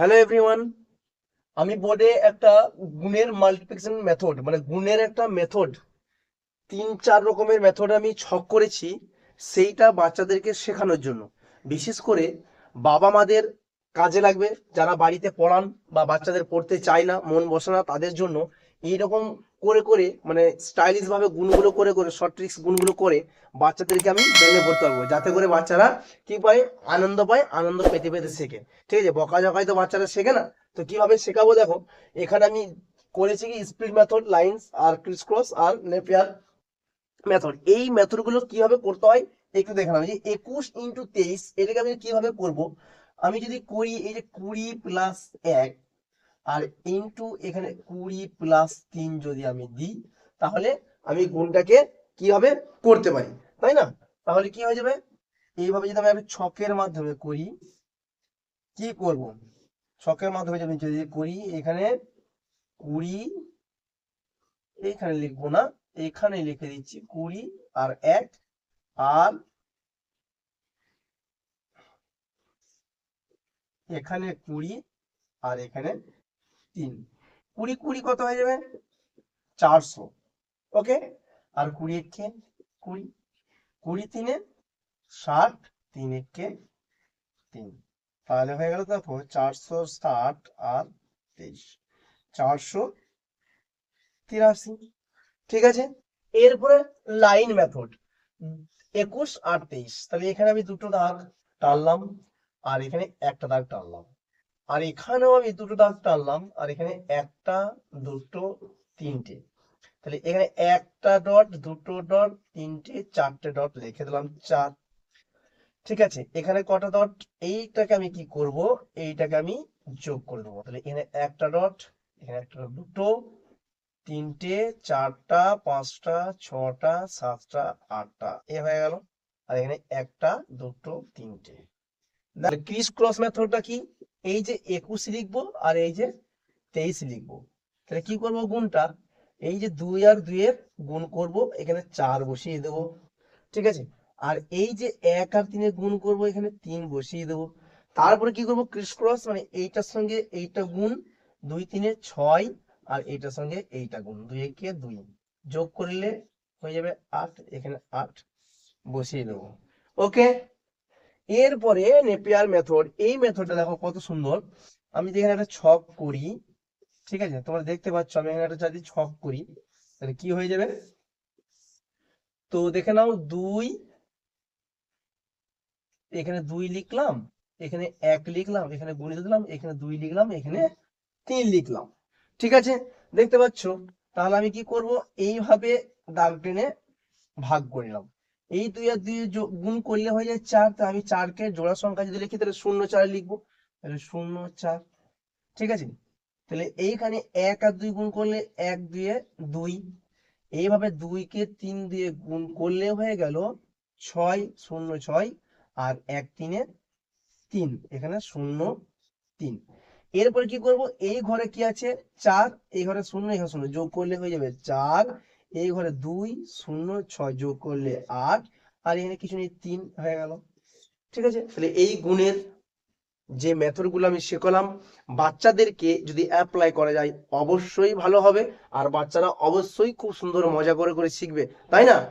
Hello everyone আমি বোর্ডে একটা গুণের মাল্টিপ্লিকেশন মেথড মানে গুণের একটা মেথড তিন চার রকমের মেথড আমি ছক করেছি, সেইটা বাচ্চাদেরকে শেখানোর জন্য। বিশেষ করে বাবা মাদের কাজে লাগবে, যারা বাড়িতে পড়ান বা বাচ্চাদের পড়তে চায় না, মন বসে না, তাদের জন্য এইরকম করে করে মানে স্টাইলিশ ভাবে গুণগুলো করে করে শর্ট ট্রিক্স গুণগুলো করে বাচ্চাদেরকে আমি ভেঙে পড়তে পারব। যাতে করে বাচ্চারা কি পায়? আনন্দ পায়, আনন্দ পেতে পেতে শেখে। ঠিক আছে? বকা জকায় তো বাচ্চারা শেখে না? তো কীভাবে শেখাবো? দেখো, এখানে আমি করেছি কি স্প্লিট মেথড লাইন্স আর ক্রিস ক্রস আর নেপিয়ার মেথড এই মেথডগুলো কীভাবে করতে হয়? একটু দেখে নাও যে একুশ ইন্টু তেইশ, এটাকে আমি কীভাবে করব? আমি যদি করি, এই যে কুড়ি প্লাস এক আর ইন্টু এখানে কুড়ি প্লাস তিন যদি আমি দিই, তাহলে আমি গুণটাকে কীভাবে করতে পারি? তাই না? তাহলে কি হয়ে যাবে? এইভাবে যদি আমি ছকের মাধ্যমে করি, কি করব? ছকের মাধ্যমে যদি যদি করি, এখানে কুড়ি এখানে লিখব না, এখানে লিখে দিচ্ছি কুড়ি আর এক, আর এখানে কুড়ি আর এখানে তিন। কুড়ি কুড়ি কত হয়ে যাবে? চারশো। ওকে? আর কুড়ি একে কুড়ি। কুড়ি তিনে ষাট, তিন একে তিন। তাহলে হয়ে গেল দেখো চারশো ষাট আর তেইশ। চারশো তিরাশি। ঠিক আছে? এরপরে লাইন মেথড। একুশ আর তেইশ। তাহলে এখানে আমি দুটো দাগ টানলাম, আর এখানে একটা দাগ টানলাম। আর এখানেও আমি দুটো দাগ টানলাম, আর এখানে একটা, দুটো, তিনটে। তাহলে এখানে একটা ডট, দুটো ডট, তিনটে, চারটে ডট লিখে দিলাম চার। ঠিক আছে, এখানে কটা ডট? এইটাকে আমি কি করব? এইটাকে আমি যোগ করে দেবো। তাহলে এখানে একটা ডট, এখানে একটা দুটো, তিনটে, চারটা, পাঁচটা, ছটা, সাতটা, আটটা। এ হয়ে গেল। আর এখানে একটা, দুটো, তিনটে। ক্রিস ক্রস মেথডটা কি? এই যে একুশ লিখব আর এই যে তেইশ লিখব। তাহলে কি করব গুণটা? এই যে দুই আর দুইয়ের গুণ করব, এখানে চার বসিয়ে দেবো। ঠিক আছে? আর এই যে এক আর তিনের গুণ করব, এখানে তিন বসিয়ে দেবো। তারপরে কি করব? ক্রিস ক্রস মানে এইটার সঙ্গে এইটা গুণ, দুই তিনে ছয়, আর এইটার সঙ্গে এইটা গুণ, দুই একে দুই। যোগ করলে হয়ে যাবে আট, এখানে আট বসিয়ে দেবো। ওকে? এরপরে নেপিয়ার মেথড এই মেথডটা দেখো কত সুন্দর। আমি যেখানে একটা ছক করি, ঠিক আছে? তোমরা দেখতে পাচ্ছ, আমি এখানে একটা যদি ছক করি, তাহলে কি হয়ে যাবে? তো দেখে নাও, দুই, এখানে দুই লিখলাম, এখানে এক লিখলাম, এখানে গুণিত দিলাম, এখানে দুই লিখলাম, এখানে তিন লিখলাম। ঠিক আছে? দেখতে পাচ্ছ? তাহলে আমি কি করব? এইভাবে দাগ টেনে ভাগ করলাম এই দুই আর দুই গুণ করলে হয়ে যায় চার তা আমি চারকে জোড়া সংখ্যা যদি লিখি, তাহলে শূন্য চার লিখব। তাহলে শূন্য, চার। ঠিক আছে? তাহলে এইখানে এক আর দুই গুণ করলে এক দুয়ে দুই। এইভাবে দুইকে তিন দিয়ে গুণ করলে হয়ে গেল ছয়, শূন্য ছয়, আর এক তিনে তিন। এখানে শূন্য তিন। এরপরে কি করব? এই ঘরে কি আছে? চার। এই ঘরে শূন্য এখানে শূন্য। যোগ করলে হয়ে যাবে চার। এই ঘরে দুই, শূন্য, ছয় যোগ করলে আট, আর এখানে কিছু নেই, তিন হয়ে গেল। ঠিক আছে? তাহলে এই গুণের যে মেথডগুলো আমি শেখালাম, বাচ্চাদেরকে যদি অ্যাপ্লাই করা যায়, অবশ্যই ভালো হবে। আর বাচ্চারা অবশ্যই খুব সুন্দর মজা করে করে শিখবে, তাই না?